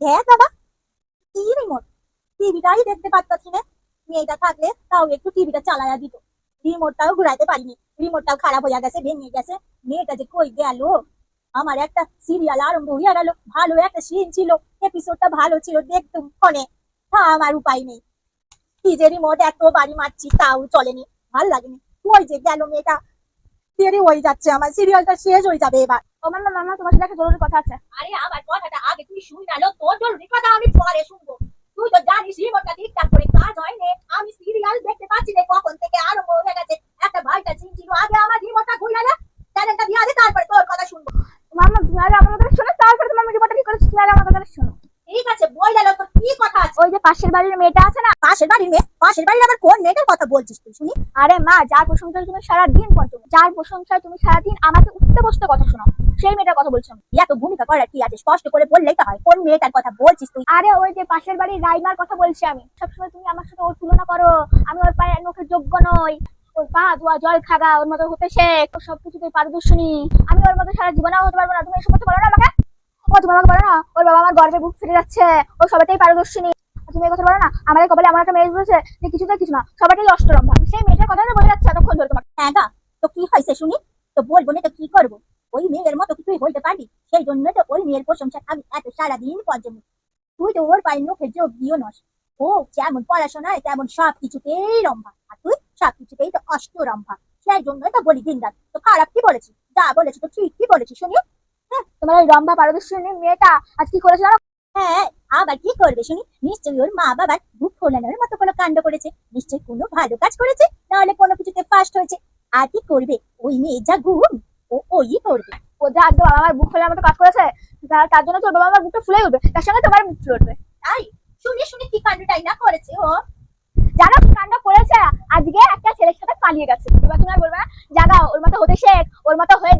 দেখ বাবা কি রিমোট টিভিটাই দেখতে পারতাছি না। মেয়েটা থাকলে তাও একটু টিভিটা চালায়া দিত। রিমোটটাও ঘুরাইতে পারিনি। রিমোটটাও খারাপ হয়ে গেছে ভেঙে গেছে। মেয়েটা যে কই গেল? আমার একটা সিরিয়াল আরম্ভ গেল। ভালো একটা সিন ছিল। এপিসোডটা ভালো ছিল দেখতুম ফোনে হ্যাঁ আমার উপায় নেই। কি যে রিমোট এত বাড়ি মারছি তাও চলেনি। ভালো লাগেনি। ওই যে গেল মেয়েটা। দেরি হয়ে যাচ্ছে। আমার সিরিয়ালটা শেষ হয়ে যাবে এবার। মামা মামা তোমার সাথে একটা জরুরি কথা আছে। আরে আমার কথাটা আগে তুই শুই না লো, তোর জরুরি কথা আমি পরে শুনব তুই তো জানিস রিমোটটা ঠিকঠাক করে কাজ হয় না আমি সিরিয়াল দেখতে পাচ্ছি না কখন থেকে আরম্ভ হয়ে গেছে একটা ভাইটা চিন ছিল আগে আমার রিমোটটা ঘুরে না চ্যানেলটা দিয়ে দে তারপরে তোর কথা শুনব মামা তুমি আগে আমার কথা শোনো তারপরে তোমার রিপোর্টটা কি করেছ তুমি আগে আমার কথা শোনো ঠিক আছে বই গেল তোর কি কথা আছে ওই যে পাশের বাড়ির মেয়েটা আছে না? পাশের বাড়ির মেয়ে? পাশের বাড়ির আবার কোন মেয়েটার কথা বলছিস তুই? শুনি। আরে মা যার প্রশংসায় তুমি সারা দিন পর্যন্ত যার প্রশংসায় তুমি সারাদিন আমাকে উঠতে বসতে কথা শোনাও। সেই মেয়েটার কথা বলছো আমি। এত ভূমিকা করার কি আছে? স্পষ্ট করে বললেই তো হয়। কোন মেয়েটার কথা বলছিস তুই? আরে ওই যে পাশের বাড়ির রাইমার কথা বলছি আমি। সবসময় তুমি আমার সাথে ওর তুলনা করো। আমি ওর পায়ের মুখে যোগ্য নই। ওর পা ধোয়া জল খাগা ওর মতো হতে শেখ। ও সবকিছুতে পারদর্শনী। আমি ওর মতো সারা জীবনেও হতে পারব না। তুমি এসব কথা বলো না আমাকে? ও তুমি আমাকে বলো না ওর বাবা আমার গর্বে বুক ফিরে যাচ্ছে। ও সবাইতেই পারদর্শনী। আর তুমি এই কথা বলো না আমাদের কপালে আমার একটা মেয়ে বলেছে যে কিছুতে কিছু না সবাইটাই অষ্টরম্ভা সেই মেয়েটার কথাটা বলে যাচ্ছে এতক্ষণ ধরে তোমাকে। হ্যাঁ গা তো কি হয়েছে শুনি? তো বলব না তো কি করব? ওই মেয়ের মতো কি তুই হইতে পারবি? সেই জন্য তো ওই মেয়ের প্রশংসা আমি এত সারাদিন পর্যন্ত তুই তো ওর পায়ের মুখে যোগ দিও নস। ও যেমন পড়াশোনায় তেমন সব কিছুতেই রম্ভা আর তুই সব কিছুতেই তো অষ্টরম্ভা। সেই জন্য তো বলি দিনরাত। তো খারাপ কি বলেছি? যা বলেছি তো ঠিক কি বলেছি শুনি? তোমার ওই রম্ভা পারদর্শনী মেয়েটা আজ কি করেছে হ্যাঁ আবার কি করবে শুনি? নিশ্চয়ই ওর মা বাবার বুক ফোলানোর মতো কোনো কাণ্ড করেছে। নিশ্চয়ই কোনো ভালো কাজ করেছে নাহলে কোনো কিছুতে ফার্স্ট হয়েছে। আর কি করবে? ওই মেয়ে যা গুণ ও ওই করবে। ও যা আজকে বাবা আমার বুক ফেলার মতো কাজ করেছে তার জন্য তোর বাবা আমার বুকটা ফুলে উঠবে তার সঙ্গে তোমার বুক ফুলে উঠবে তাই? শুনে শুনে কি কাণ্ডটাই না করেছে ও? জানো কি কাণ্ড করেছে আজকে একটা ছেলের সাথে পালিয়ে গেছে। এবার তুমি আর বলবে না জাগা ওর মতো হতে শেখ ওর মতো হয়ে